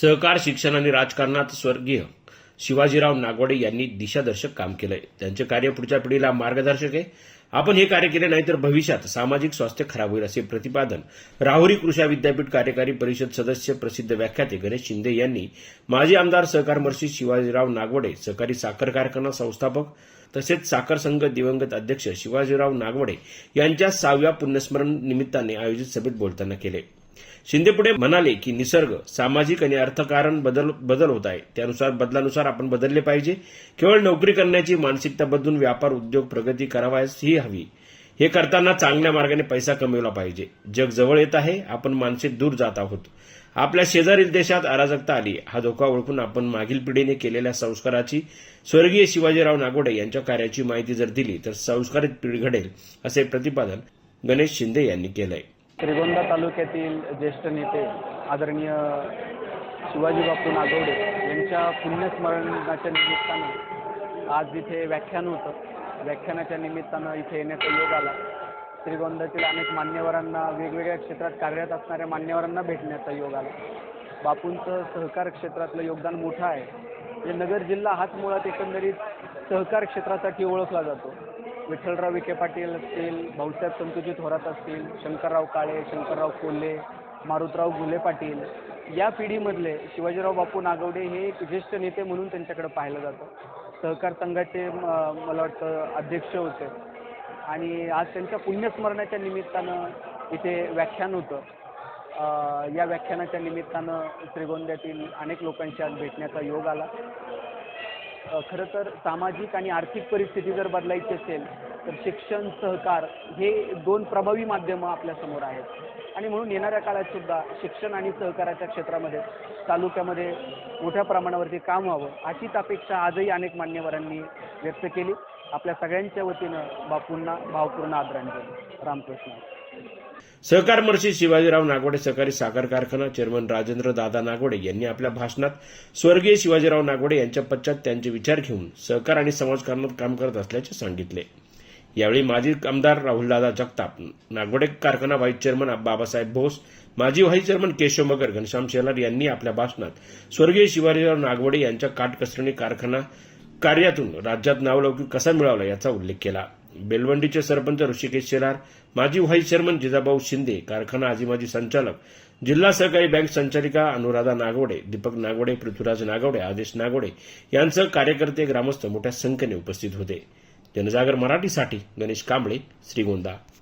सहकार शिक्षण आणि राजकारणात स्वर्गीय शिवाजीराव नागवडे यांनी दिशादर्शक काम केलंय. त्यांचे कार्य पुढच्या पिढीला मार्गदर्शक आहे. आपण हे कार्य केले नाही तर भविष्यात सामाजिक स्वास्थ्य खराब होईल असे प्रतिपादन राहुरी कृषी विद्यापीठ कार्यकारी परिषद सदस्य प्रसिद्ध व्याख्याते गणेश शिंदे यांनी माजी आमदार सहकार मर्षी शिवाजीराव नागवडे सहकारी साखर कारखाना संस्थापक तसेच साखर संघ दिवंगत अध्यक्ष शिवाजीराव नागवडे यांच्या सहाव्या पुण्यस्मरण निमित्ताने आयोजित सभेत बोलताना केले. शिंदे पुढे म्हणाले की निसर्ग सामाजिक आणि अर्थकारण बदल बदल होत आहे. त्यानुसार बदलानुसार आपण बदलले पाहिजे. केवळ नोकरी करण्याची मानसिकता बदलून व्यापार उद्योग प्रगती करावयास ही हवी. हे करताना चांगल्या मार्गाने पैसा कमविला पाहिजे. जग जवळ येत आहे आपण मानसिक दूर जात आहोत. आपल्या शेजारील देशात अराजकता आली. हा धोका ओळखून आपण मागील पिढीने केलेल्या संस्काराची स्वर्गीय शिवाजीराव नागोडे यांच्या कार्याची माहिती जर दिली तर संस्कारित पिढी घडेल असे प्रतिपादन गणेश शिंदे यांनी केलंय. श्रीगोंदा तालुक्यातील ज्येष्ठ नेते आदरणीय शिवाजी बापू नागवडे यांच्या पुण्यस्मरणाच्या निमित्तानं आज इथे व्याख्यान होतं. व्याख्यानाच्या निमित्तानं इथे येण्याचा योग आला. श्रीगोंदातील अनेक मान्यवरांना वेगवेगळ्या क्षेत्रात कार्यरत असणाऱ्या मान्यवरांना भेटण्याचा योग आला. बापूंचं सहकार क्षेत्रातलं योगदान मोठं आहे. म्हणजे नगर जिल्हा हाच मुळात एकंदरीत सहकार क्षेत्रासाठी ओळखला जातो. विठ्ठलराव विखे पाटील असतील भाऊसाहेब संतोजी थोरात असतील शंकरराव काळे शंकरराव कोल्हे मारुतराव घुले पाटील या पिढीमधले शिवाजीराव बापू नागवडे हे एक ज्येष्ठ नेते म्हणून त्यांच्याकडे पाहिलं जातं. सहकार संघाचे म- मला वाटतं अध्यक्ष होते. आणि आज त्यांच्या पुण्यस्मरणाच्या निमित्तानं इथे व्याख्यान होतं. या व्याख्यानाच्या निमित्तानं श्रीगोंद्यातील अनेक लोकांशी आज भेटण्याचा योग आला. खरं तर सामाजिक आणि आर्थिक परिस्थिती जर बदलायची असेल तर शिक्षण सहकार हे दोन प्रभावी माध्यमं आपल्यासमोर आहेत. आणि म्हणून येणाऱ्या काळात सुद्धा शिक्षण आणि सहकाराच्या क्षेत्रामध्ये तालुक्यामध्ये मोठ्या प्रमाणावरती काम व्हावं अशीच अपेक्षा आजही अनेक मान्यवरांनी व्यक्त केली. आपल्या सगळ्यांच्या वतीनं बापूंना भावपूर्ण आदरांजली. रामकृष्ण. सहकार महर्षी शिवाजीराव नागवडे सहकारी साखर कारखाना चेअरमन राजेंद्र दादा नागवडे यांनी आपल्या भाषणात स्वर्गीय शिवाजीराव नागवडे यांच्या पश्चात त्यांचे विचार घेऊन सहकार आणि समाजकारणात काम करत असल्याचे सांगितले. यावेळी माजी आमदार राहुलदादा जगताप नागवडे कारखाना व्हाईस चेअरमन बाबासाहेब बोस माजी व्हाईस चेअरमन केशव मगर घनश्याम शेलार यांनी आपल्या भाषणात स्वर्गीय शिवाजीराव नागवडे यांच्या काटकसरणी कारखाना कार्यातून राज्यात नावलौकिक कसा मिळवला याचा उल्लेख केला. बेलवंडीचे सरपंच ऋषिकेश शेलार माजी व्हाईस चेअरमन जिजाभाऊ शिंदे कारखाना आजी माजी संचालक जिल्हा सहकारी बँक संचालिका अनुराधा नागवडे दीपक नागवडे पृथ्वीराज नागवडे आदेश नागवडे यांसह कार्यकर्ते ग्रामस्थ मोठ्या संख्येने उपस्थित होते. जनजागर मराठीसाठी गणेश कांबळे श्रीगोंदा.